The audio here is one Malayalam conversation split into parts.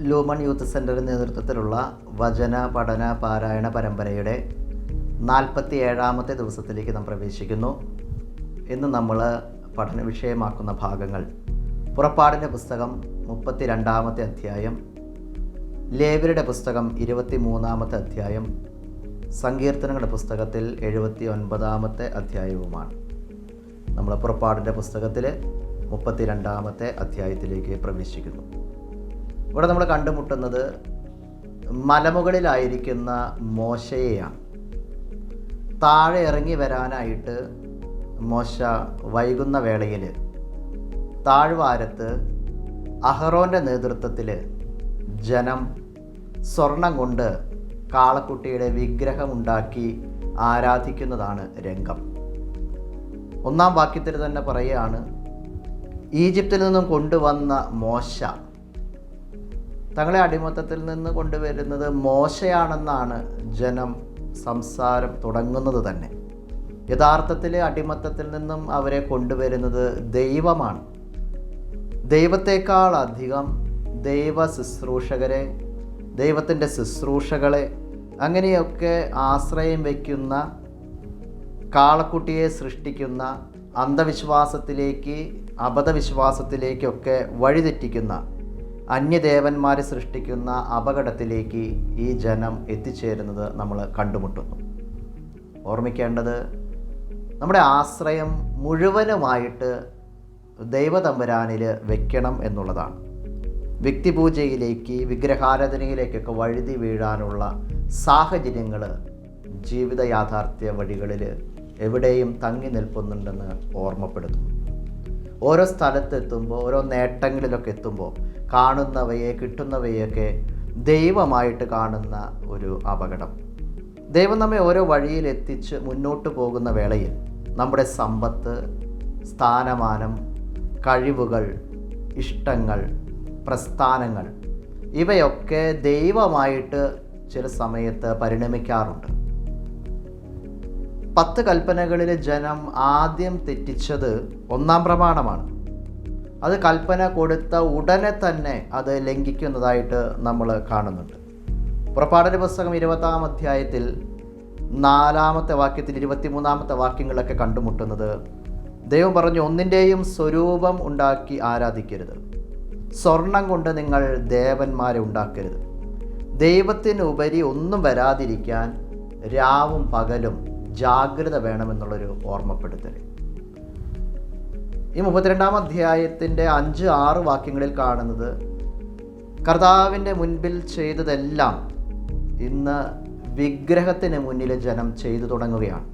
ലൂമൺ യൂത്ത് സെന്ററിന്റെ നേതൃത്വത്തിലുള്ള വചന പഠന പാരായണ പരമ്പരയുടെ നാൽപ്പത്തി ഏഴാമത്തെ ദിവസത്തിലേക്ക് നാം പ്രവേശിക്കുന്നു. ഇന്ന് നമ്മൾ പഠന വിഷയമാക്കുന്ന ഭാഗങ്ങൾ. പുറപ്പാടിന്റെ പുസ്തകം മുപ്പത്തി രണ്ടാമത്തെ അധ്യായം ലേവരുടെ പുസ്തകം ഇരുപത്തി മൂന്നാമത്തെ അധ്യായം സങ്കീർത്തനങ്ങളുടെ പുസ്തകത്തിൽ എഴുപത്തി ഒൻപതാമത്തെ അധ്യായവുമാണ്. നമ്മൾ പുറപ്പാടിന്റെ പുസ്തകത്തിൽ മുപ്പത്തി രണ്ടാമത്തെ അധ്യായത്തിലേക്ക് പ്രവേശിക്കുന്നു. ഇവിടെ നമ്മൾ കണ്ടുമുട്ടുന്നത് മലമുകളിലായിരിക്കുന്ന മോശയെയാണ്. താഴെ ഇറങ്ങി വരാനായിട്ട് മോശ വൈകുന്ന വേളയിൽ താഴ്വാരത്ത് അഹ്റോന്റെ നേതൃത്വത്തിൽ ജനം സ്വർണം കൊണ്ട് കാളക്കുട്ടിയുടെ വിഗ്രഹമുണ്ടാക്കി ആരാധിക്കുന്നതാണ് രംഗം. ഒന്നാം വാക്യത്തിൽ തന്നെ പറയുകയാണ് ഈജിപ്തിൽ നിന്നും കൊണ്ടുവന്ന മോശ. തങ്ങളെ അടിമത്തത്തിൽ നിന്ന് കൊണ്ടുവരുന്നത് മോശയാണെന്നാണ് ജനം സംസാരം തുടങ്ങുന്നത് തന്നെ. യഥാർത്ഥത്തിൽ അടിമത്തത്തിൽ നിന്നും അവരെ കൊണ്ടുവരുന്നത് ദൈവമാണ്. ദൈവത്തെക്കാൾ അധികം ദൈവ ശുശ്രൂഷകരെ ദൈവത്തിന്റെ ശുശ്രൂഷകളെ അങ്ങനെയൊക്കെ ആശ്രയം വയ്ക്കുന്ന കാളക്കുട്ടിയെ സൃഷ്ടിക്കുന്ന അന്ധവിശ്വാസത്തിലേക്ക് അബദ്ധവിശ്വാസത്തിലേക്കൊക്കെ വഴിതെറ്റിക്കുന്ന അന്യദേവന്മാരെ സൃഷ്ടിക്കുന്ന അപകടത്തിലേക്ക് ഈ ജനം എത്തിച്ചേരുന്നത് നമ്മൾ കണ്ടുമുട്ടുന്നു. ഓർമ്മിക്കേണ്ടത് നമ്മുടെ ആശ്രയം മുഴുവനുമായിട്ട് ദൈവതമ്പുരാനിൽ വെക്കണം എന്നുള്ളതാണ്. വ്യക്തിപൂജയിലേക്ക് വിഗ്രഹാരാധനയിലേക്കൊക്കെ വഴുതി വീഴാനുള്ള സാഹചര്യങ്ങൾ ജീവിത യാഥാർത്ഥ്യ വഴികളിൽ എവിടെയും തങ്ങി നിൽക്കുന്നുണ്ടെന്ന് ഓർമ്മപ്പെടുത്തുന്നു ഓരോ സ്ഥലത്തെത്തുമ്പോൾ ഓരോ നേട്ടങ്ങളിലൊക്കെ എത്തുമ്പോൾ കാണുന്നവയെ കിട്ടുന്നവയൊക്കെ ദൈവമായിട്ട് കാണുന്ന ഒരു അപകടം. ദൈവം നമ്മെ ഓരോ വഴിയിൽ എത്തിച്ച് മുന്നോട്ട് പോകുന്ന വേളയിൽ നമ്മുടെ സമ്പത്ത് സ്ഥാനമാനം കഴിവുകൾ ഇഷ്ടങ്ങൾ പ്രസ്ഥാനങ്ങൾ ഇവയൊക്കെ ദൈവമായിട്ട് ചില സമയത്ത് പരിണമിക്കാറുണ്ട്. പത്ത് കൽപ്പനകളിലെ ജനം ആദ്യം തെറ്റിച്ചത് ഒന്നാം പ്രമാണമാണ്. അത് കൽപ്പന കൊടുത്ത ഉടനെ തന്നെ അത് ലംഘിക്കുന്നതായിട്ട് നമ്മൾ കാണുന്നുണ്ട്. പുറപ്പാടന പുസ്തകം ഇരുപത്താം അധ്യായത്തിൽ നാലാമത്തെ വാക്യത്തിൽ ഇരുപത്തിമൂന്നാമത്തെ വാക്യങ്ങളൊക്കെ കണ്ടുമുട്ടുന്നത് ദൈവം പറഞ്ഞു ഒന്നിന്റെയും സ്വരൂപം ഉണ്ടാക്കി ആരാധിക്കരുത്. സ്വർണം കൊണ്ട് നിങ്ങൾ ദേവന്മാരെ ഉണ്ടാക്കരുത്. ദൈവത്തിനുപരി ഒന്നും വരാതിരിക്കാൻ രാവും പകലും ജാഗ്രത വേണമെന്നുള്ളൊരു ഓർമ്മപ്പെടുത്തൽ ഈ മുപ്പത്തിരണ്ടാം അധ്യായത്തിന്റെ അഞ്ച് ആറ് വാക്യങ്ങളിൽ കാണുന്നത് കർത്താവിന്റെ മുൻപിൽ ചെയ്തതെല്ലാം ഇന്ന് വിഗ്രഹത്തിന് മുന്നിൽ ജനം ചെയ്തു തുടങ്ങുകയാണ്.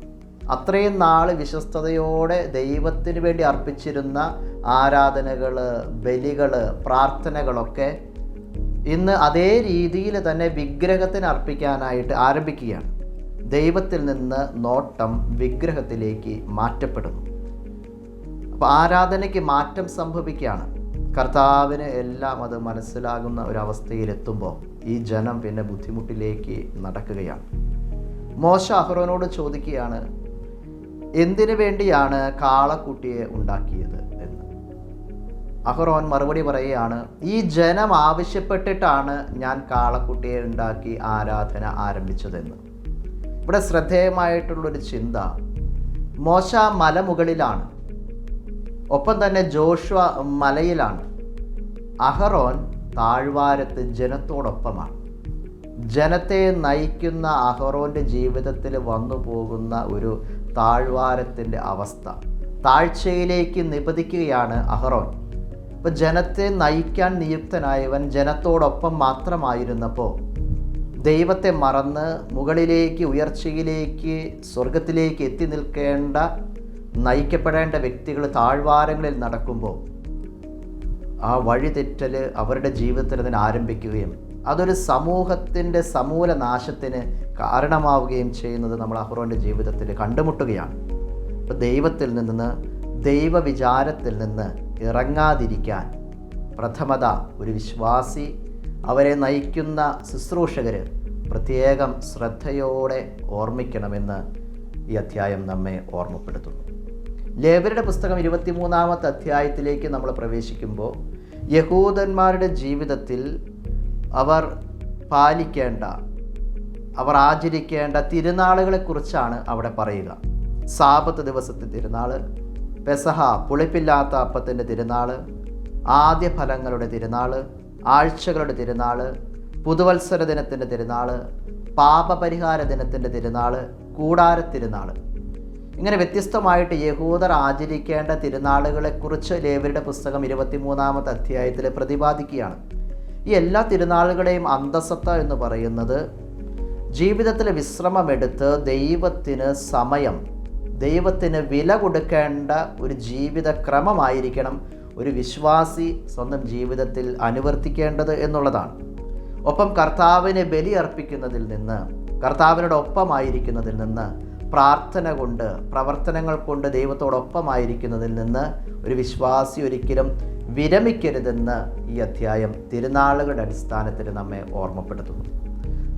അത്രയും നാൾ വിശ്വസ്തയോടെ ദൈവത്തിന് വേണ്ടി അർപ്പിച്ചിരുന്ന ആരാധനകൾ ബലികൾ പ്രാർത്ഥനകളൊക്കെ ഇന്ന് അതേ രീതിയിൽ തന്നെ വിഗ്രഹത്തിന് അർപ്പിക്കാനായിട്ട് ആരംഭിക്കുകയാണ്. ദൈവത്തിൽ നിന്ന് നോട്ടം വിഗ്രഹത്തിലേക്ക് മാറ്റപ്പെടുന്നു. അപ്പോൾ ആരാധനയ്ക്ക് മാറ്റം സംഭവിക്കുകയാണ്. കർത്താവിന് എല്ലാം അത് മനസ്സിലാകുന്ന ഒരവസ്ഥയിലെത്തുമ്പോൾ ഈ ജനം പിന്നെ ബുദ്ധിമുട്ടിലേക്ക് നടക്കുകയാണ്. മോശ അഹ്റോനോട് ചോദിക്കുകയാണ് എന്തിനു വേണ്ടിയാണ് കാളക്കുട്ടിയെ ഉണ്ടാക്കിയത് എന്ന്? അഹ്റോൻ മറുപടി പറയുകയാണ് ഈ ജനം ആവശ്യപ്പെട്ടിട്ടാണ് ഞാൻ കാളക്കുട്ടിയെ ഉണ്ടാക്കി ആരാധന ആരംഭിച്ചതെന്ന്. ഇവിടെ ശ്രദ്ധേയമായിട്ടുള്ളൊരു ചിന്ത മോശ മലമുകളിലാണ്. ഒപ്പം തന്നെ ജോഷ്വ മലയിലാണ്. അഹറോൻ താഴ്വാരത്ത് ജനത്തോടൊപ്പമാണ്. ജനത്തെ നയിക്കുന്ന അഹറോന്റെ ജീവിതത്തിൽ വന്നു പോകുന്ന ഒരു താഴ്വാരത്തിന്റെ അവസ്ഥ. താഴ്ചയിലേക്ക് നിപതിക്കുകയാണ് അഹറോൻ. അപ്പോൾ ജനത്തെ നയിക്കാൻ നിയുക്തനായവൻ ജനത്തോടൊപ്പം മാത്രമായിരുന്നപ്പോൾ ദൈവത്തെ മറന്ന് മുകളിലേക്ക് ഉയർച്ചയിലേക്ക് സ്വർഗത്തിലേക്ക് എത്തി നിൽക്കേണ്ട നയിക്കപ്പെടേണ്ട വ്യക്തികൾ താഴ്വാരങ്ങളിൽ നടക്കുമ്പോൾ ആ വഴിതെറ്റൽ അവരുടെ ജീവിതത്തിൽ അതിന് ആരംഭിക്കുകയും അതൊരു സമൂഹത്തിന്റെ സമൂല നാശത്തിന് കാരണമാവുകയും ചെയ്യുന്നത് നമ്മൾ അഹ്റോന്റെ ജീവിതത്തിൽ കണ്ടുമുട്ടുകയാണ്. അപ്പോൾ ദൈവത്തിൽ നിന്ന് ദൈവവിചാരത്തിൽ നിന്ന് ഇറങ്ങാതിരിക്കാൻ പ്രഥമത ഒരു വിശ്വാസി അവരെ നയിക്കുന്ന ശുശ്രൂഷകർ പ്രത്യേകം ശ്രദ്ധയോടെ ഓർമ്മിക്കണമെന്ന് ഈ അധ്യായം നമ്മെ ഓർമ്മപ്പെടുത്തുന്നു. ലേബരുടെ പുസ്തകം ഇരുപത്തിമൂന്നാമത്തെ അധ്യായത്തിലേക്ക് നമ്മൾ പ്രവേശിക്കുമ്പോൾ യഹൂദന്മാരുടെ ജീവിതത്തിൽ അവർ പാലിക്കേണ്ട അവർ ആചരിക്കേണ്ട തിരുനാളുകളെക്കുറിച്ചാണ് അവിടെ പറയുക. സാപത്ത് ദിവസത്തെ തിരുനാൾ പെസഹ പുളിപ്പില്ലാത്ത അപ്പത്തിന്റെ തിരുനാൾ ആദ്യ ഫലങ്ങളുടെ തിരുനാൾ ആഴ്ചകളുടെ തിരുനാൾ പുതുവത്സര ദിനത്തിന്റെ തിരുനാൾ പാപപരിഹാര ദിനത്തിന്റെ തിരുനാൾ കൂടാര തിരുനാൾ ഇങ്ങനെ വ്യത്യസ്തമായിട്ട് യഹൂദർ ആചരിക്കേണ്ട തിരുനാളുകളെക്കുറിച്ച് ലേവരുടെ പുസ്തകം ഇരുപത്തിമൂന്നാമത്തെ അധ്യായത്തിൽ പ്രതിപാദിക്കുകയാണ്. ഈ എല്ലാ തിരുനാളുകളുടെയും അന്തസത്ത എന്ന് പറയുന്നത് ജീവിതത്തിൽ വിശ്രമമെടുത്ത് ദൈവത്തിന് സമയം ദൈവത്തിന് വില കൊടുക്കേണ്ട ഒരു ജീവിത ക്രമമായിരിക്കണം ഒരു വിശ്വാസി സ്വന്തം ജീവിതത്തിൽ അനുവർത്തിക്കേണ്ടത് എന്നുള്ളതാണ്. ഒപ്പം കർത്താവിനെ ബലി അർപ്പിക്കുന്നതിൽ നിന്ന് കർത്താവിനോടൊപ്പമായിരിക്കുന്നതിൽ നിന്ന് പ്രാർത്ഥന കൊണ്ട് പ്രവർത്തനങ്ങൾ കൊണ്ട് ദൈവത്തോടൊപ്പമായിരിക്കുന്നതിൽ നിന്ന് ഒരു വിശ്വാസി ഒരിക്കലും വിരമിക്കരുതെന്ന് ഈ അധ്യായം തിരുനാളുകളുടെ അടിസ്ഥാനത്തിൽ നമ്മെ ഓർമ്മപ്പെടുത്തുന്നു.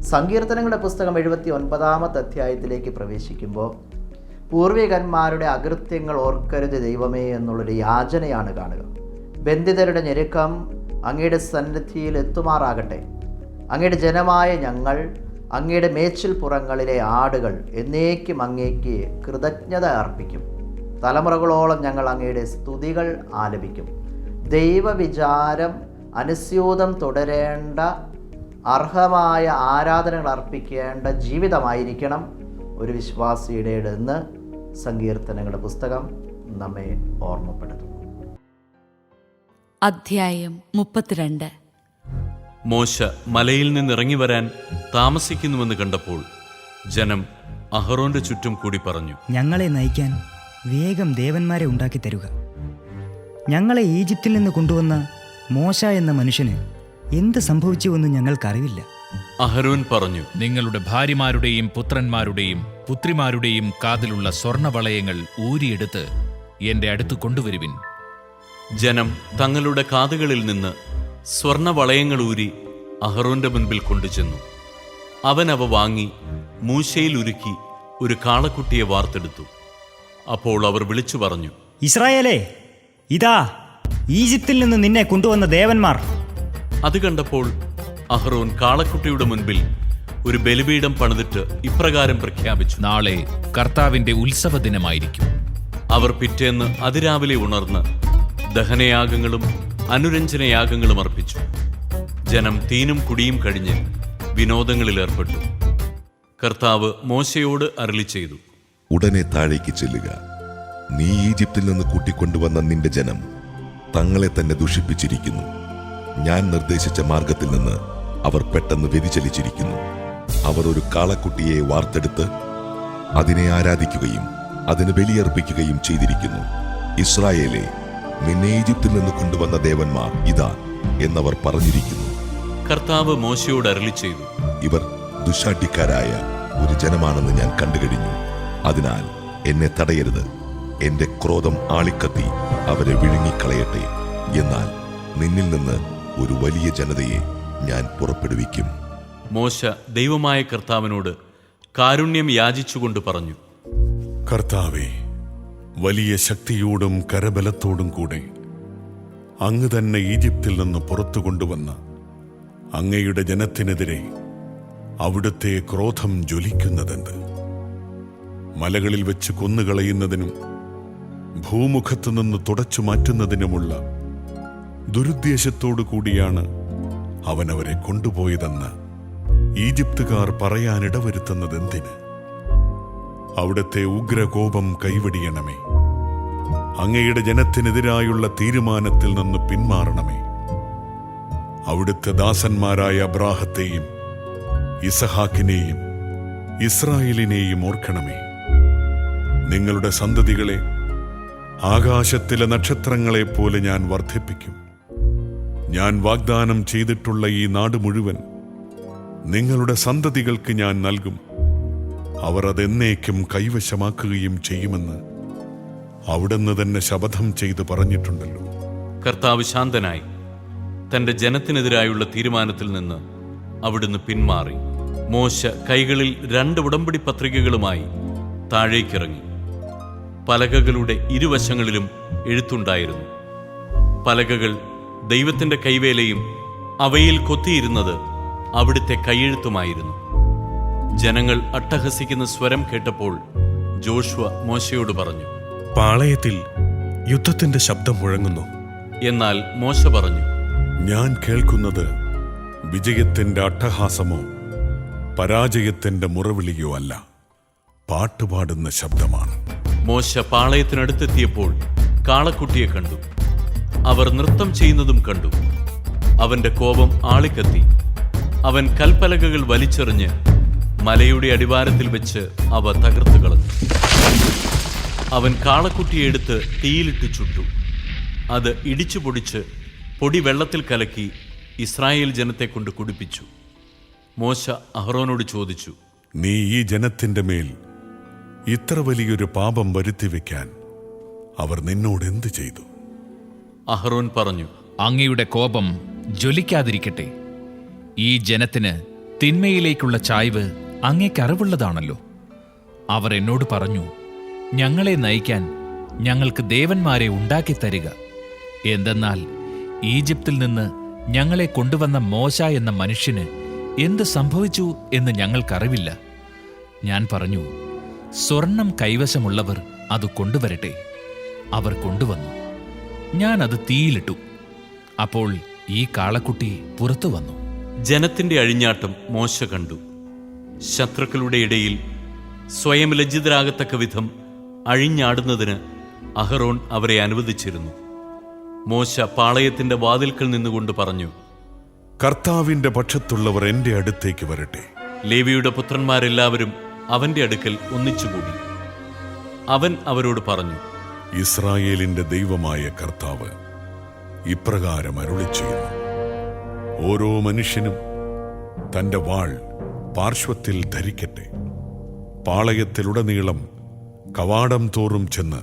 സങ്കീർത്തനങ്ങളുടെ പുസ്തകം എഴുപത്തി ഒൻപതാമത്തെ അധ്യായത്തിലേക്ക് പ്രവേശിക്കുമ്പോൾ പൂർവികന്മാരുടെ അകൃത്യങ്ങൾ ഓർക്കരുത് ദൈവമേ എന്നുള്ളൊരു യാചനയാണ് കാണുക. ബന്ധിതരുടെ ഞെരുക്കം അങ്ങയുടെ സന്നിധിയിൽ എത്തുമാറാകട്ടെ. അങ്ങയുടെ ജനമായ ഞങ്ങൾ അങ്ങയുടെ മേച്ചിൽ പുറങ്ങളിലെ ആടുകൾ എന്നേക്കും അങ്ങേക്ക് കൃതജ്ഞത അർപ്പിക്കും. തലമുറകളോളം ഞങ്ങൾ അങ്ങയുടെ സ്തുതികൾ ആലപിക്കും. ദൈവവിചാരം അനുസ്യൂതം തുടരേണ്ട അർഹമായ ആരാധനകൾ അർപ്പിക്കേണ്ട ജീവിതമായിരിക്കണം ഒരു വിശ്വാസിയുടെ എന്ന് സങ്കീർത്തനങ്ങളുടെ പുസ്തകം നമ്മെ ഓർമ്മപ്പെടുത്തുന്നു. അധ്യായം മുപ്പത്തിരണ്ട്. മോശ മലയിൽ നിന്ന് ഇറങ്ങി വരാൻ താമസിക്കുന്നുവെന്ന് കണ്ടപ്പോൾ ജനം അഹറോന്റെ ചുറ്റും കൂടി പറഞ്ഞു ഞങ്ങളെ നയിക്കാൻ വേഗം ദേവന്മാരെ ഉണ്ടാക്കി തരുക. ഞങ്ങളെ ഈജിപ്തിൽ നിന്ന് കൊണ്ടുവന്ന മോശ എന്ന മനുഷ്യന് എന്ത് സംഭവിച്ചുവെന്ന് ഞങ്ങൾക്കറിവില്ല. അഹരോൻ പറഞ്ഞു നിങ്ങളുടെ ഭാര്യമാരുടെയും പുത്രന്മാരുടെയും പുത്രിമാരുടെയും കാതിലുള്ള സ്വർണവളയങ്ങൾ ഊരിയെടുത്ത് എന്റെ അടുത്ത് കൊണ്ടുവരുവിൻ. ജനം തങ്ങളുടെ കാതുകളിൽ നിന്ന് സ്വർണവളയങ്ങൾ ഊരി അഹറോന്റെ മുൻപിൽ കൊണ്ടുചെന്നു. അവൻ അവ വാങ്ങി മൂശയിൽ ഉരുക്കി ഒരു കാളക്കുട്ടിയെ വാർത്തെടുത്തു. അപ്പോൾ അവർ വിളിച്ചു പറഞ്ഞു ഇസ്രായേലേ ഇതാ ഈജിപ്തിൽ നിന്ന് നിന്നെ കൊണ്ടുവന്ന ദേവന്മാർ. അത് കണ്ടപ്പോൾ അഹ്റോൻ കാളക്കുട്ടിയുടെ മുൻപിൽ ഒരു ബലിപീഠം പണിതിട്ട് ഇപ്രകാരം പ്രഖ്യാപിച്ചു. നാളെ കർത്താവിന്റെ ഉത്സവ ദിനമായിരിക്കും അവർ പിറ്റേന്ന് അതിരാവിലെ ഉണർന്ന് ദഹനയാഗങ്ങളും അനുരഞ്ജനയാഗങ്ങളും അർപ്പിച്ചു. ജനം തീനും കുടിയും കഴിഞ്ഞ് വിനോദങ്ങളിൽ ഏർപ്പെട്ടു. കർത്താവ് മോശയോട് അരളി ചെയ്തു. ഉടനെ താഴേക്ക് ചെല്ലുക. നീ ഈജിപ്തിൽ നിന്ന് കൂട്ടിക്കൊണ്ടുവന്ന നിന്റെ ജനം തങ്ങളെ തന്നെ ദുഷിപ്പിച്ചിരിക്കുന്നു. ഞാൻ നിർദ്ദേശിച്ച മാർഗത്തിൽ നിന്ന് അവർ പെട്ടെന്ന് വ്യതിചലിച്ചിരിക്കുന്നു. അവർ ഒരു കാളക്കുട്ടിയെ വാർത്തെടുത്ത് അതിനെ ആരാധിക്കുകയും അതിന് ബലിയർപ്പിക്കുകയും ചെയ്തിരിക്കുന്നു. ഇസ്രായേലെ നിന്നെ ഈജിപ്തിൽ നിന്ന് കൊണ്ടുവന്ന ദേവന്മാർ ഇതാ എന്നവർ പറഞ്ഞിരിക്കുന്നു. കർത്താവ് മോശയോട് അരളി ചെയ്തു. ഇവർ ദുശാഠ്യക്കാരായ ഒരു ജനമാണെന്ന് ഞാൻ കണ്ടുകഴിഞ്ഞു. അതിനാൽ എന്നെ തടയരുത്. എന്റെ ക്രോധം ആളിക്കത്തി അവരെ വിഴുങ്ങിക്കളയട്ടെ. എന്നാൽ നിന്നിൽ നിന്ന് ഒരു വലിയ ജനതയെ ഞാൻ പുറപ്പെടുവിക്കും. മോശ ദൈവമായ കർത്താവിനോട് കാരുണ്യം യാചിച്ചുകൊണ്ട് പറഞ്ഞു. കർത്താവേ വലിയ ശക്തിയോടും കരബലത്തോടും കൂടെ അങ്ങ് തന്നെ ഈജിപ്തിൽ നിന്ന് പുറത്തു കൊണ്ടുവന്ന അങ്ങയുടെ ജനത്തിനെതിരെ അവിടുത്തെ ക്രോധം ജ്വലിക്കുന്നതെന്ത്? മലകളിൽ വെച്ച് കൊന്നുകളയുന്നതിനും ഭൂമുഖത്തു നിന്ന് തുടച്ചു മാറ്റുന്നതിനുമുള്ള ദുരുദ്ദേശത്തോടു കൂടിയാണ് അവനവരെ കൊണ്ടുപോയതെന്ന് ഈജിപ്തുകാർ പറയാനിടവരുത്തുന്നതെന്തിന്? അവിടുത്തെ ഉഗ്രകോപം കൈവടിയണമേ. അങ്ങയുടെ ജനത്തിനെതിരായുള്ള തീരുമാനത്തിൽ നിന്ന് പിന്മാറണമേ. അവിടുത്തെ ദാസന്മാരായ അബ്രാഹത്തെയും ഇസഹാക്കിനെയും ഇസ്രായേലിനെയും ഓർക്കണമേ. നിങ്ങളുടെ സന്തതികളെ ആകാശത്തിലെ നക്ഷത്രങ്ങളെപ്പോലെ ഞാൻ വർദ്ധിപ്പിക്കും. ഞാൻ വാഗ്ദാനം ചെയ്തിട്ടുള്ള ഈ നാട് മുഴുവൻ നിങ്ങളുടെ സന്തതികൾക്ക് ഞാൻ നൽകും. അവർ അതെന്നേക്കും കൈവശമാക്കുകയും ചെയ്യുമെന്ന് അവിടുന്ന് തന്നെ ശപഥം ചെയ്ത് പറഞ്ഞിട്ടുണ്ടല്ലോ. കർത്താവ് ശാന്തനായി തന്റെ ജനത്തിനെതിരായുള്ള തീരുമാനത്തിൽ നിന്ന് അവിടുന്ന് പിന്മാറി. മോശ കൈകളിൽ രണ്ട് ഉടമ്പടി പത്രികകളുമായി താഴേക്കിറങ്ങി. പലകകളുടെ ഇരുവശങ്ങളിലും എഴുത്തുണ്ടായിരുന്നു. പലകകൾ ദൈവത്തിന്റെ കൈവേലയും അവയിൽ കൊത്തിയിരുന്നത് അവിടുത്തെ കൈയെഴുത്തുമായിരുന്നു. ജനങ്ങൾ അട്ടഹസിക്കുന്ന സ്വരം കേട്ടപ്പോൾ ജോഷുവ മോശയോട് പറഞ്ഞു പാളയത്തിൽ യുദ്ധത്തിന്റെ ശബ്ദം മുഴങ്ങുന്നു. എന്നാൽ മോശ പറഞ്ഞു ഞാൻ കേൾക്കുന്നത് വിജയത്തിന്റെ അട്ടഹാസമോ പരാജയത്തിന്റെ മുറവിളിയോ അല്ല പാട്ടുപാടുന്ന ശബ്ദമാണ്. മോശ പാളയത്തിനടുത്തെത്തിയപ്പോൾ കാളക്കുട്ടിയെ കണ്ടു. അവർ നൃത്തം ചെയ്യുന്നതും കണ്ടു. അവന്റെ കോപം ആളിക്കത്തി. അവൻ കൽപ്പലകകൾ വലിച്ചെറിഞ്ഞ് മലയുടെ അടിവാരത്തിൽ വെച്ച് അവ തകർത്തു കളഞ്ഞു. അവൻ കാളക്കുട്ടിയെടുത്ത് തീയിലിട്ട് ചുട്ടു. അത് ഇടിച്ചു പൊടിച്ച് പൊടി വെള്ളത്തിൽ കലക്കി ഇസ്രായേൽ ജനത്തെ കൊണ്ട് കുടിപ്പിച്ചു. മോശ അഹ്റോനോട് ചോദിച്ചു നീ ഈ ജനത്തിന്റെ മേൽ ഇത്ര വലിയൊരു പാപം വരുത്തി വെക്കാൻ അവർ നിന്നോട് എന്ത് ചെയ്തു? അഹ്റോൻ പറഞ്ഞു അങ്ങയുടെ കോപം ജ്വലിക്കാതിരിക്കട്ടെ. ഈ ജനത്തിന് തിന്മയിലേക്കുള്ള ചായ്വ് അങ്ങേക്കറിവുള്ളതാണല്ലോ അവർ എന്നോട് പറഞ്ഞു ഞങ്ങളെ നയിക്കാൻ ഞങ്ങൾക്ക് ദേവന്മാരെ ഉണ്ടാക്കി തരിക എന്തെന്നാൽ ഈജിപ്തിൽ നിന്ന് ഞങ്ങളെ കൊണ്ടുവന്ന മോശ എന്ന മനുഷ്യന് എന്ത് സംഭവിച്ചു എന്ന് ഞങ്ങൾക്കറിവില്ല. ഞാൻ പറഞ്ഞു സ്വർണം കൈവശമുള്ളവർ അത് കൊണ്ടുവരട്ടെ. അവർ കൊണ്ടുവന്നു. ഞാൻ അത് തീയിലിട്ടു. അപ്പോൾ ഈ കാളക്കുട്ടി പുറത്തു വന്നു. ജനത്തിന്റെ അഴിഞ്ഞാട്ടം മോശ കണ്ടു. ശത്രുക്കളുടെ ഇടയിൽ സ്വയം ലജ്ജിതരാകത്തക്ക വിധം അഴിഞ്ഞാടുന്നതിന് അഹറോൺ അവരെ അനുവദിച്ചിരുന്നു. മോശ പാളയത്തിന്റെ വാതിൽക്കൽ നിന്നുകൊണ്ട് പറഞ്ഞു കർത്താവിന്റെ പക്ഷത്തുള്ളവർ എന്റെ അടുത്തേക്ക് വരട്ടെ. ലേവിയുടെ പുത്രന്മാരെല്ലാവരും അവന്റെ അടുക്കൽ ഒന്നിച്ചുകൂടി. അവൻ അവരോട് പറഞ്ഞു ഇസ്രായേലിന്റെ ദൈവമായ കർത്താവ് ഇപ്രകാരം അരുളി ചെയ്യുന്നു ഓരോ മനുഷ്യനും തന്റെ വാൾ പാർശ്വത്തിൽ ധരിക്കട്ടെ. പാളയത്തിലുടനീളം കവാടം തോറും ചെന്ന്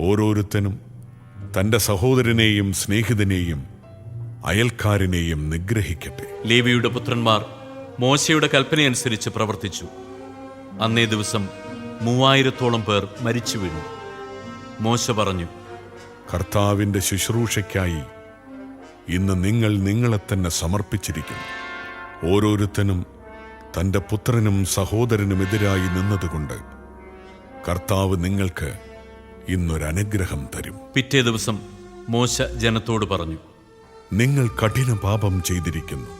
ഓരോരുത്തനും തന്റെ സഹോദരനെയും സ്നേഹിതനെയും അയൽക്കാരനെയും നിഗ്രഹിക്കട്ടെ. ലേവിയുടെ പുത്രന്മാർ മോശയുടെ കൽപ്പനയനുസരിച്ച് പ്രവർത്തിച്ചു. അന്നേ ദിവസം മൂവായിരത്തോളം പേർ മരിച്ചു വീണു മോശ പറഞ്ഞു കർത്താവിന്റെ ശുശ്രൂഷയ്ക്കായി ഇന്ന് നിങ്ങൾ നിങ്ങളെ തന്നെ സമർപ്പിച്ചിരിക്കുന്നു. ഓരോരുത്തനും തന്റെ പുത്രനും സഹോദരനുമെതിരായി നിന്നതുകൊണ്ട് കർത്താവ് നിങ്ങൾക്ക് ഇന്നൊരനുഗ്രഹം തരും. പിറ്റേ ദിവസം മോശ ജനത്തോട് പറഞ്ഞു നിങ്ങൾ കഠിന പാപം ചെയ്തിരിക്കുന്നു.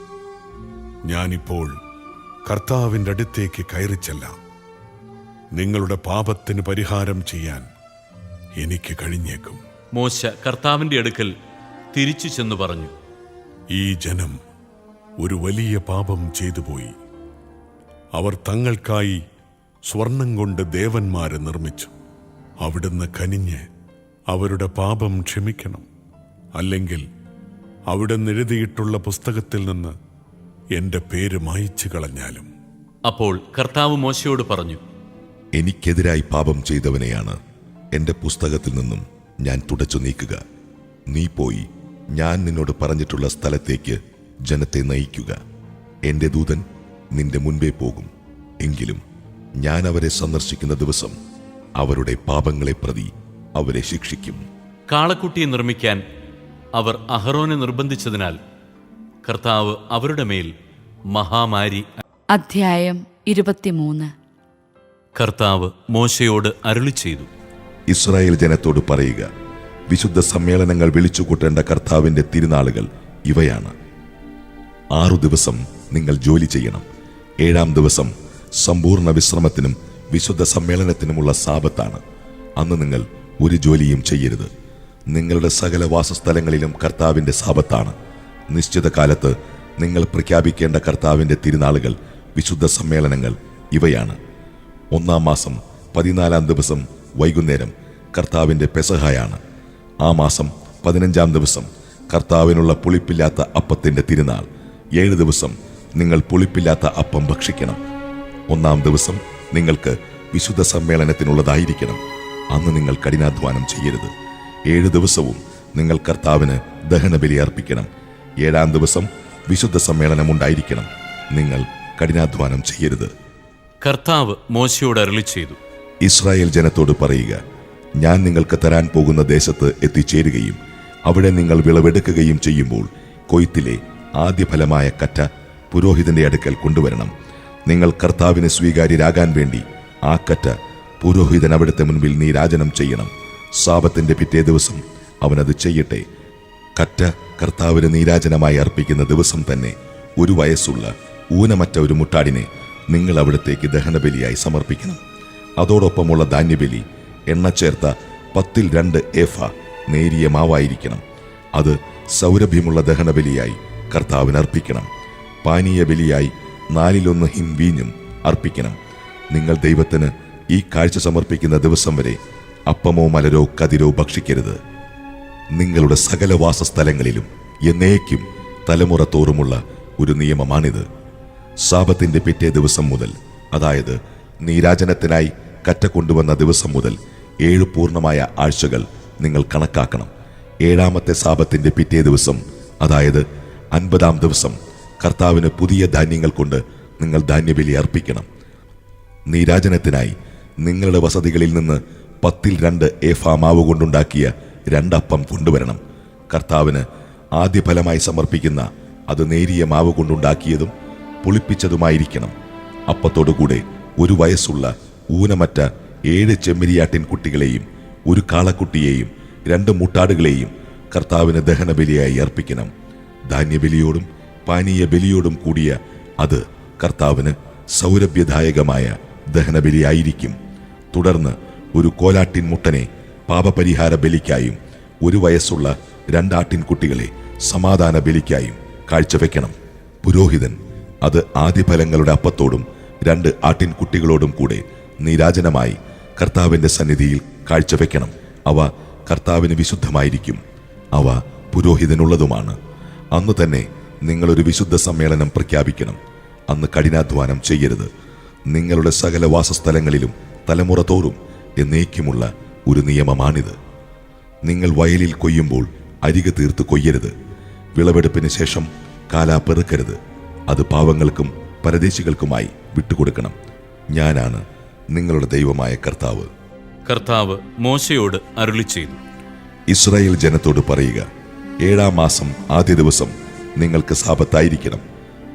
ഞാനിപ്പോൾ കർത്താവിന്റെ അടുത്തേക്ക് കയറിച്ചല്ല. നിങ്ങളുടെ പാപത്തിന് പരിഹാരം ചെയ്യാൻ എനിക്ക് കഴിഞ്ഞേക്കും. മോശ കർത്താവിന്റെ അടുക്കൽ തിരിച്ചു ചെന്നു പറഞ്ഞു ഈ ജനം ഒരു വലിയ പാപം ചെയ്തു പോയി. അവർ തങ്ങൾക്കായി സ്വർണം കൊണ്ട് ദേവന്മാരെ നിർമ്മിച്ചു. അവിടുന്ന് കനിഞ്ഞ് അവരുടെ പാപം ക്ഷമിക്കണം. അല്ലെങ്കിൽ അവിടെ എഴുതിയിട്ടുള്ള പുസ്തകത്തിൽ നിന്ന് എന്റെ പേര് മായിച്ചു കളഞ്ഞാലും. അപ്പോൾ കർത്താവ് മോശയോട് പറഞ്ഞു എനിക്കെതിരായി പാപം ചെയ്തവനെയാണ് എന്റെ പുസ്തകത്തിൽ നിന്നും ഞാൻ തുടച്ചു നീക്കുക. നീ പോയി ഞാൻ നിന്നോട് പറഞ്ഞിട്ടുള്ള സ്ഥലത്തേക്ക് ജനത്തെ നയിക്കുക. എന്റെ ദൂതൻ നിന്റെ മുൻപേ പോകും. എങ്കിലും ഞാൻ അവരെ സന്ദർശിക്കുന്ന ദിവസം അവരുടെ പാപങ്ങളെ പ്രതി അവരെ ശിക്ഷിക്കും. കാളക്കുട്ടിയെ നിർമ്മിക്കാൻ അവർ അഹറോനെ നിർബന്ധിച്ചതിനാൽ കർത്താവ് അവരുടെ മേൽ മഹാമാരി അധ്യായം ഇരുപത്തിമൂന്ന്. കർത്താവ് മോശയോട് അരുളി ചെയ്തു ഇസ്രായേൽ ജനത്തോട് പറയുക വിശുദ്ധ സമ്മേളനങ്ങൾ വിളിച്ചുകൂട്ടേണ്ട കർത്താവിന്റെ തിരുനാളുകൾ ഇവയാണ്. ആറു ദിവസം നിങ്ങൾ ജോലി ചെയ്യണം. ഏഴാം ദിവസം സമ്പൂർണ വിശ്രമത്തിനും വിശുദ്ധ സമ്മേളനത്തിനുമുള്ള സാപത്താണ് അന്ന് നിങ്ങൾ ഒരു ജോലിയും ചെയ്യരുത്. നിങ്ങളുടെ സകല വാസസ്ഥലങ്ങളിലും കർത്താവിന്റെ സാപത്താണ് നിശ്ചിത കാലത്ത് നിങ്ങൾ പ്രഖ്യാപിക്കേണ്ട കർത്താവിന്റെ തിരുനാളുകൾ വിശുദ്ധ സമ്മേളനങ്ങൾ ഇവയാണ്. ഒന്നാം മാസം പതിനാലാം ദിവസം വൈകുന്നേരം കർത്താവിന്റെ പെസഹായാണ്. ആ മാസം പതിനഞ്ചാം ദിവസം കർത്താവിനുള്ള പുളിപ്പില്ലാത്ത അപ്പത്തിന്റെ തിരുനാൾ. ഏഴ് ദിവസം നിങ്ങൾ പുളിപ്പില്ലാത്ത അപ്പം ഭക്ഷിക്കണം. ഒന്നാം ദിവസം നിങ്ങൾക്ക് വിശുദ്ധ സമ്മേളനത്തിനുള്ളതായിരിക്കണം. അന്ന് നിങ്ങൾ കഠിനാധ്വാനം ചെയ്യരുത്. ഏഴ് ദിവസവും നിങ്ങൾ കർത്താവിന് ദഹനബലി അർപ്പിക്കണം. ഏഴാം ദിവസം വിശുദ്ധ സമ്മേളനം ഉണ്ടായിരിക്കണം. നിങ്ങൾ കഠിനാധ്വാനം ചെയ്യരുത്. കർത്താവ് മോശയോട് അരളി ചെയ്തു ഇസ്രായേൽ ജനത്തോട് പറയുക ഞാൻ നിങ്ങൾക്ക് തരാൻ പോകുന്ന ദേശത്ത് എത്തിച്ചേരുകയും അവിടെ നിങ്ങൾ വിളവെടുക്കുകയും ചെയ്യുമ്പോൾ കൊയ്ത്തിലെ ആദ്യ ഫലമായ കറ്റ പുരോഹിതന്റെ അടുക്കൽ കൊണ്ടുവരണം. നിങ്ങൾ കർത്താവിന് സ്വീകാര്യരാകാൻ വേണ്ടി ആ കറ്റ പുരോഹിതൻ അവിടുത്തെ മുൻപിൽ നീരാജനം ചെയ്യണം. സാപത്തിന്റെ പിറ്റേ ദിവസം അവനത് ചെയ്യട്ടെ. കറ്റ കർത്താവിന് നീരാജനമായി അർപ്പിക്കുന്ന ദിവസം തന്നെ ഒരു വയസ്സുള്ള ഊനമറ്റ ഒരു മുട്ടാടിനെ നിങ്ങൾ അവിടത്തേക്ക് ദഹനബലിയായി സമർപ്പിക്കണം. അതോടൊപ്പമുള്ള ധാന്യബലി എണ്ണ ചേർത്ത പത്തിൽ രണ്ട് ഏഫ നേരിയ മാവായിരിക്കണം. അത് സൗരഭ്യമുള്ള ദഹനബലിയായി കർത്താവിന് അർപ്പിക്കണം. പാനീയ ബലിയായി നാലിലൊന്ന് ഹിംവീഞ്ഞും അർപ്പിക്കണം. നിങ്ങൾ ദൈവത്തിന് ഈ കാഴ്ച സമർപ്പിക്കുന്ന ദിവസം വരെ അപ്പമോ മലരോ കതിരോ ഭക്ഷിക്കരുത്. നിങ്ങളുടെ സകല വാസസ്ഥലങ്ങളിലും എന്നേക്കും തലമുറ തോറുമുള്ള ഒരു നിയമമാണിത്. സാപത്തിന്റെ പിറ്റേ ദിവസം മുതൽ അതായത് നീരാജനത്തിനായി കറ്റ കൊണ്ടുവന്ന ദിവസം മുതൽ ഏഴ് പൂർണമായ ആഴ്ചകൾ നിങ്ങൾ കണക്കാക്കണം. ഏഴാമത്തെ സാപത്തിന്റെ പിറ്റേ ദിവസം അതായത് അൻപതാം ദിവസം കർത്താവിന് പുതിയ ധാന്യങ്ങൾ കൊണ്ട് നിങ്ങൾ ധാന്യബലി അർപ്പിക്കണം. നീരാജനത്തിനായി നിങ്ങളുടെ വസതികളിൽ നിന്ന് പത്തിൽ രണ്ട് ഏഫാ മാവ് കൊണ്ടുണ്ടാക്കിയ രണ്ടപ്പം കൊണ്ടുവരണം. കർത്താവിന് ആദ്യ ഫലമായി സമർപ്പിക്കുന്ന അത് നേരിയ മാവ് കൊണ്ടുണ്ടാക്കിയതും പുളിപ്പിച്ചതുമായിരിക്കണം. അപ്പത്തോടുകൂടെ ഒരു വയസ്സുള്ള ഊനമറ്റ ഏഴ് ചെമ്മരിയാട്ടിൻ കുട്ടികളെയും ഒരു കാളക്കുട്ടിയെയും രണ്ട് മുട്ടാടുകളെയും കർത്താവിന് ദഹനബലിയായി അർപ്പിക്കണം. ധാന്യബലിയോടും പാനീയ ബലിയോടും കൂടിയ അത് കർത്താവിന് സൗരഭ്യദായകമായ ദഹനബലിയായിരിക്കും. തുടർന്ന് ഒരു കോലാട്ടിൻ മുട്ടനെ പാപപരിഹാര ബലിക്കായും ഒരു വയസ്സുള്ള രണ്ടാട്ടിൻ കുട്ടികളെ സമാധാന ബലിക്കായും കാഴ്ചവെക്കണം. പുരോഹിതൻ അത് ആദ്യഫലങ്ങളുടെ അപ്പത്തോടും രണ്ട് ആട്ടിൻകുട്ടികളോടും കൂടെ നീരാജനമായി കർത്താവിന്റെ സന്നിധിയിൽ കാഴ്ചവെക്കണം. അവ കർത്താവിന് വിശുദ്ധമായിരിക്കും. അവ പുരോഹിതനുള്ളതുമാണ്. അന്ന് തന്നെ നിങ്ങളൊരു വിശുദ്ധ സമ്മേളനം പ്രഖ്യാപിക്കണം. അന്ന് കഠിനാധ്വാനം ചെയ്യരുത്. നിങ്ങളുടെ സകല വാസസ്ഥലങ്ങളിലും തലമുറ തോറും എന്നേക്കുമുള്ള ഒരു നിയമമാണിത്. നിങ്ങൾ വയലിൽ കൊയ്യുമ്പോൾ അരിക തീർത്ത് കൊയ്യരുത്. വിളവെടുപ്പിന് ശേഷം കാലാ പെറുക്കരുത്. അത് പാവങ്ങൾക്കും പരദേശികൾക്കുമായി വിട്ടുകൊടുക്കണം. ഞാനാണ് നിങ്ങളുടെ ദൈവമായ കർത്താവ്. കർത്താവ് മോശയോട് അരുളി ചെയ്തു ഇസ്രായേൽ ജനത്തോട് പറയുക ഏഴാം മാസം ആദ്യ ദിവസം നിങ്ങൾക്ക് സാപത്തായിരിക്കണം.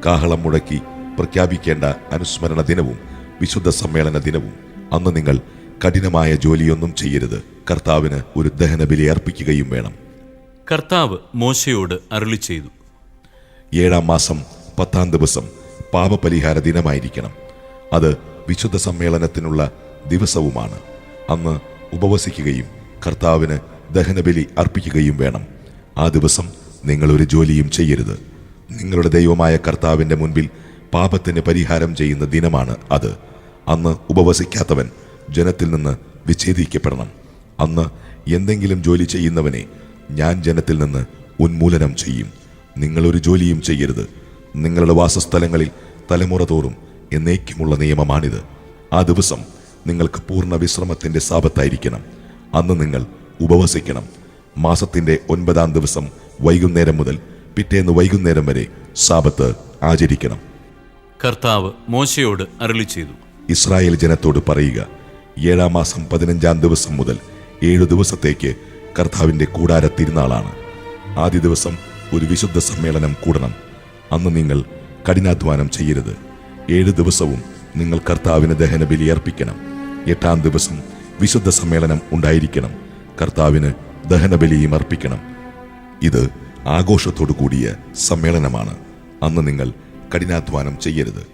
കാഹളം മുടക്കി പ്രഖ്യാപിക്കേണ്ട അനുസ്മരണ ദിനവും വിശുദ്ധ സമ്മേളന ദിനവും അന്ന് നിങ്ങൾ കഠിനമായ ജോലിയൊന്നും ചെയ്യരുത്. കർത്താവിന് ഒരു ദഹനബലി അർപ്പിക്കുകയും വേണം. കർത്താവ് മോശയോട് അരുളി ചെയ്തു ഏഴാം മാസം പത്താം ദിവസം പാപപരിഹാര ദിനമായിരിക്കണം. അത് വിശുദ്ധ സമ്മേളനത്തിനുള്ള ദിവസവുമാണ്. അന്ന് ഉപവസിക്കുകയും കർത്താവിന് ദഹനബലി അർപ്പിക്കുകയും വേണം. ആ ദിവസം നിങ്ങൾ ഒരു ജോലിയും ചെയ്യരുത്. നിങ്ങളുടെ ദൈവമായ കർത്താവിന്റെ മുൻപിൽ പാപത്തിന് പരിഹാരം ചെയ്യുന്ന ദിനമാണ് അത്. അന്ന് ഉപവസിക്കാത്തവൻ ജനത്തിൽ നിന്ന് വിച്ഛേദിക്കപ്പെടണം. അന്ന് എന്തെങ്കിലും ജോലി ചെയ്യുന്നവനെ ഞാൻ ജനത്തിൽ നിന്ന് ഉന്മൂലനം ചെയ്യും. നിങ്ങളൊരു ജോലിയും ചെയ്യരുത്. നിങ്ങളുടെ വാസസ്ഥലങ്ങളിൽ തലമുറ തോറും എന്നേക്കുമുള്ള നിയമമാണിത്. ആ ദിവസം നിങ്ങൾക്ക് പൂർണ വിശ്രമത്തിന്റെ സാപത്തായിരിക്കണം. അന്ന് നിങ്ങൾ ഉപവസിക്കണം. മാസത്തിന്റെ ഒൻപതാം ദിവസം വൈകുന്നേരം മുതൽ പിറ്റേന്ന് വൈകുന്നേരം വരെ സാപത്ത് ആചരിക്കണം. കർത്താവ് മോശയോട് അരളി ചെയ്തു. ഇസ്രായേൽ ജനത്തോട് പറയുക ഏഴാം മാസം പതിനഞ്ചാം ദിവസം മുതൽ ഏഴു ദിവസത്തേക്ക് കർത്താവിന്റെ കൂടാര തിരുനാളാണ് ആദ്യ ദിവസം ഒരു വിശുദ്ധ സമ്മേളനം കൂടണം. അന്ന് നിങ്ങൾ കഠിനാധ്വാനം ചെയ്യരുത്. ഏഴ് ദിവസവും നിങ്ങൾ കർത്താവിന് ദഹനബലി അർപ്പിക്കണം. എട്ടാം ദിവസം വിശുദ്ധ സമ്മേളനം ഉണ്ടായിരിക്കണം. കർത്താവിന് ദഹനബലിയും അർപ്പിക്കണം. ഇത് ആഘോഷത്തോടു കൂടിയ സമ്മേളനമാണ്. അന്ന് നിങ്ങൾ കഠിനാധ്വാനം ചെയ്യരുത്.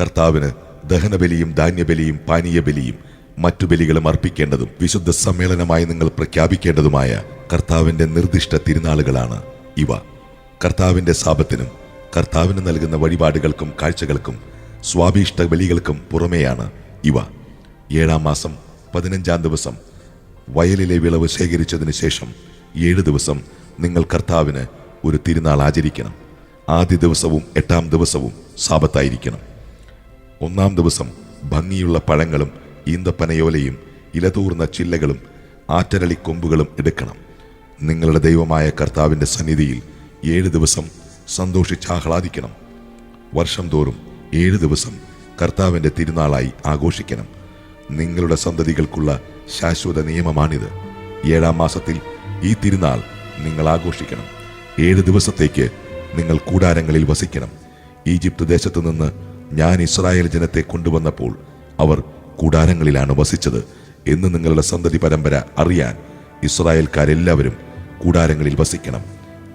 കർത്താവിന് ദഹനബലിയും ധാന്യബലിയും പാനീയബലിയും മറ്റു ബലികളും അർപ്പിക്കേണ്ടതും വിശുദ്ധ സമ്മേളനമായി നിങ്ങൾ പ്രഖ്യാപിക്കേണ്ടതുമായ കർത്താവിന്റെ നിർദ്ദിഷ്ട തിരുനാളുകളാണ് ഇവ. കർത്താവിന്റെ സാപത്തിനും കർത്താവിന് നൽകുന്ന വഴിപാടുകൾക്കും കാഴ്ചകൾക്കും സ്വാഭീഷ്ട ബലികൾക്കും പുറമെയാണ് ഇവ. ഏഴാം മാസം പതിനഞ്ചാം ദിവസം. വയലിലെ വിളവ് ശേഖരിച്ചതിന് ശേഷം ഏഴ് ദിവസം നിങ്ങൾ കർത്താവിന് ഒരു തിരുനാൾ ആചരിക്കണം. ആദ്യ ദിവസവും എട്ടാം ദിവസവും സാപത്തായിരിക്കണം ഒന്നാം ദിവസം ഭംഗിയുള്ള പഴങ്ങളും ഈന്തപ്പനയോലയും ഇലതൂർന്ന ചില്ലകളും ആറ്റരളി കൊമ്പുകളും എടുക്കണം. നിങ്ങളുടെ ദൈവമായ കർത്താവിന്റെ സന്നിധിയിൽ ഏഴ് ദിവസം സന്തോഷിച്ചാഹ്ലാദിക്കണം വർഷം തോറും ഏഴ് ദിവസം കർത്താവിന്റെ തിരുനാളായി ആഘോഷിക്കണം. നിങ്ങളുടെ സന്തതികൾക്കുള്ള ശാശ്വത നിയമമാണിത്. ഏഴാം മാസത്തിൽ ഈ തിരുനാൾ നിങ്ങൾ ആഘോഷിക്കണം. ഏഴ് ദിവസത്തേക്ക് നിങ്ങൾ കൂടാരങ്ങളിൽ വസിക്കണം. ഈജിപ്ത് ദേശത്തു നിന്ന് ഞാൻ ഇസ്രായേൽ ജനത്തെ കൊണ്ടുവന്നപ്പോൾ അവർ കൂടാരങ്ങളിലാണ് വസിച്ചത് എന്ന് നിങ്ങളുടെ സന്തതി പരമ്പര അറിയാൻ ഇസ്രായേൽക്കാരെല്ലാവരും കൂടാരങ്ങളിൽ വസിക്കണം.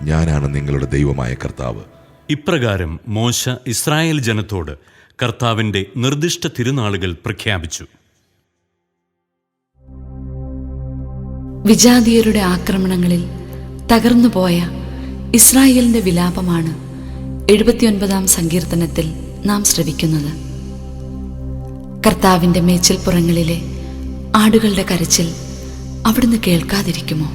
ഞാനാണ് നിങ്ങളുടെ ദൈവമായ കർത്താവ്. ഇപ്രകാരം മോശ ഇസ്രായേൽ ജനത്തോട് കർത്താവിന്റെ നിർദ്ദിഷ്ട തിരുനാളുകൾ പ്രഖ്യാപിച്ചു. വിജാതീയരുടെ ആക്രമണങ്ങളിൽ തകർന്നുപോയ ഇസ്രായേലിന്റെ വിലാപമാണ് എഴുപത്തിയൊൻപതാം സങ്കീർത്തനത്തിൽ നാം ശ്രവിക്കുന്നത്. കർത്താവിന്റെ മേച്ചിൽപ്പുറങ്ങളിലെ ആടുകളുടെ കരച്ചിൽ അവിടുന്ന് കേൾക്കാതിരിക്കുമോ?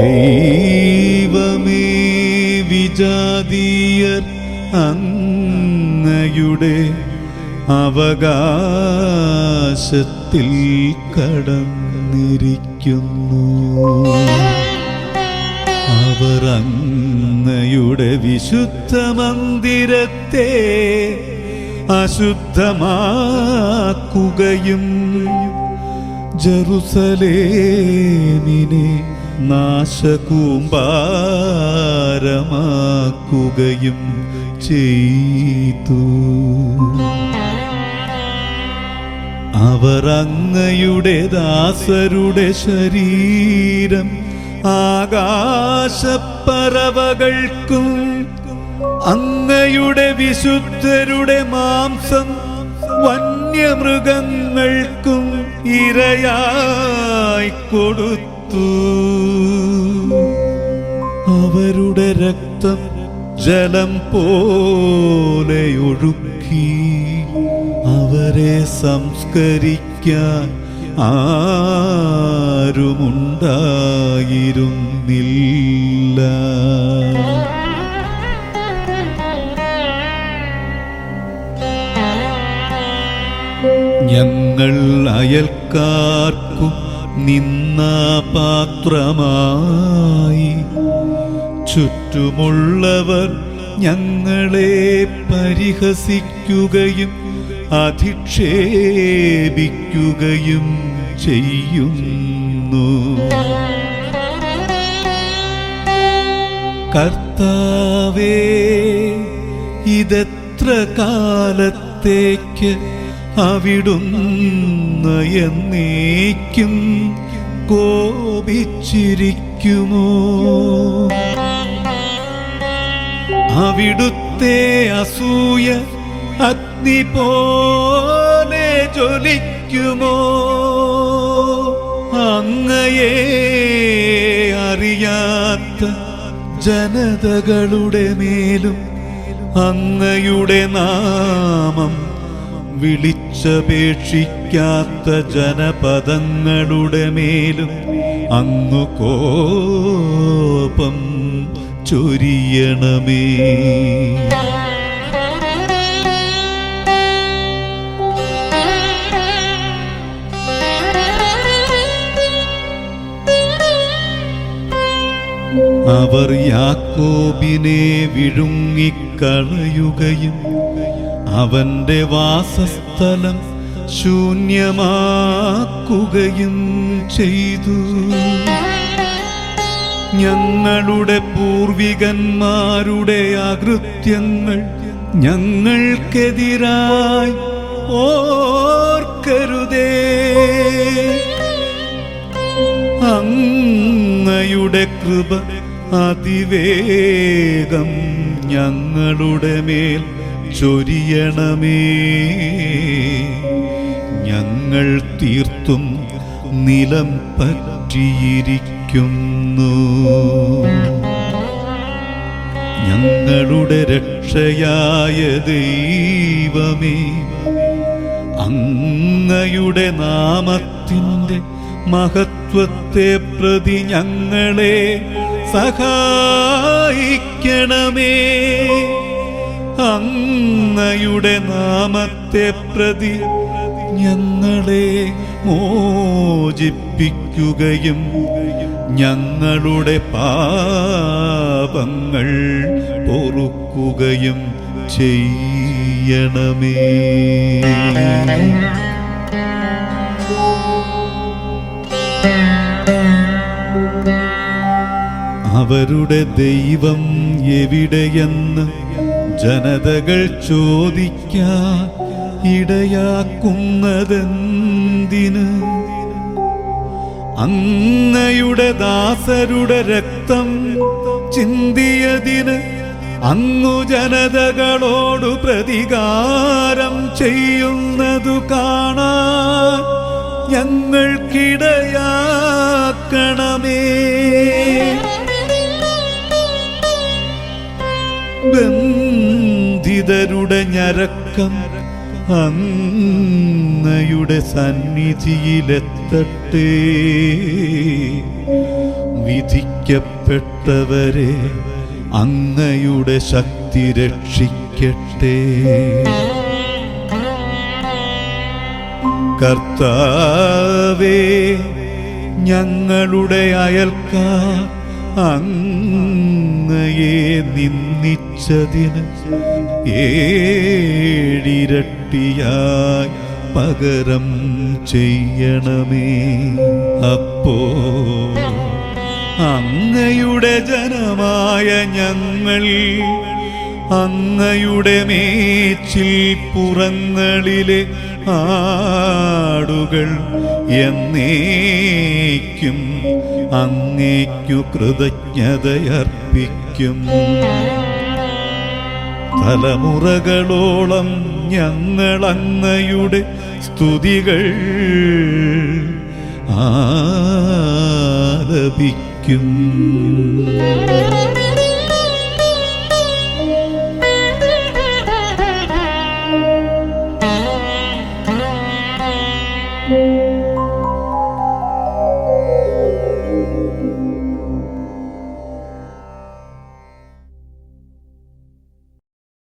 ദൈവമേ വിജാതീയർ അങ്ങയുടെ അവകാശത്തിൽ കടന്നിരിക്കുന്നു. അവർ അങ്ങയുടെ വിശുദ്ധ മന്ദിരത്തെ അശുദ്ധമാക്കുകയും ജറുസലേമിനെ നാശകൂമ്പാരമാക്കുകയും ചെയ്തു. അവർ അങ്ങയുടെ ദാസരുടെ ശരീരം ആകാശപ്പറവകൾക്കും അങ്ങയുടെ വിശുദ്ധരുടെ മാംസം വന്യമൃഗങ്ങൾക്കും ഇരയായി കൊടുത്തു. അവരുടെ രക്തം ജലം പോലെ ഒഴുക്കി അവരെ സംസ്കരിക്കാൻ ആരുമുണ്ടായിരുന്നില്ല. ഞങ്ങൾ അയൽക്കാർക്കും നിന്ന പാത്രമായി ചുറ്റുമുള്ളവർ ഞങ്ങളെ പരിഹസിക്കുകയും അധിക്ഷേപിക്കുകയും ചെയ്യുന്നു. കർത്താവേ ഇതെത്ര കാലത്തേക്ക് അവിടുന്ന് എന്നേക്കും കോപിച്ചിരിക്കുമോ? അവിടുത്തെ അസൂയ അഗ്നി പോലെ ജ്വലിക്കുമോ? അങ്ങയെ അറിയാത്ത ജനതകളുടെ മേലും അങ്ങയുടെ നാമം വിളിച്ചപേക്ഷിക്കാത്ത ജനപദങ്ങളുടെ മേലും അങ്ങു കോപം ചൊരിയണമേ. അവർ യാക്കോബിനെ വിഴുങ്ങിക്കളയുകയും അവന്റെ വാസസ്ഥലം ശൂന്യമാക്കുകയും ചെയ്തു. ഞങ്ങളുടെ പൂർവികന്മാരുടെ അകൃത്യങ്ങൾ ഞങ്ങൾക്കെതിരായി ഓർക്കരുതേ. അങ്ങയുടെ കൃപ അതിവേഗം ഞങ്ങളുടെ മേൽ ചൊരിയണമേ. ഞങ്ങൾ തീർത്തും നിലം പറ്റിയിരിക്കുന്നു. ഞങ്ങളുടെ രക്ഷയായ ദൈവമേ അങ്ങയുടെ നാമത്തിന്റെ മഹത്വത്തെ പ്രതി ഞങ്ങളെ സഹായിക്കണമേ. അങ്ങയുടെ നാമത്തെ പ്രതി ഞങ്ങളെ മോചിപ്പിക്കുകയും ഞങ്ങളുടെ പാപങ്ങൾ പൊറുക്കുകയും ചെയ്യണമേ. അവരുടെ ദൈവം എവിടെയെന്ന് ജനതകൾ ചോദിക്കാൻ ഇടയാക്കുന്നതെന്തിന്? അങ്ങയുടെ ദാസരുടെ രക്തം ചിന്തിയതിന് അങ്ങു ജനതകളോടു പ്രതികാരം ചെയ്യുന്നതു കാണാൻ ഞങ്ങൾക്കിടയാക്കണമേ. ബന്ധിതരുടെ ഞരക്കം അങ്ങയുടെ സന്നിധിയിലെത്തട്ടെ. വിധിക്കപ്പെട്ടവരെ അങ്ങയുടെ ശക്തി രക്ഷിക്കട്ടെ. കർത്താവേ ഞങ്ങളുടെ അയൽക്കാർ അങ്ങയെ നിന്ദിച്ചതിന് ഏഴിരട്ടിയായി പകരം ചെയ്യണമേ. അപ്പോ അങ്ങയുടെ ജനമായ ഞങ്ങൾ അങ്ങയുടെ മേച്ചിൽ പുറങ്ങളിലെ ആടുകൾ എന്നേക്കും അങ്ങേക്കു കൃതജ്ഞതയർപ്പിക്കും. തലമുറകളോളം ഞങ്ങളങ്ങയുടെ സ്തുതികൾ ആലപിക്കും.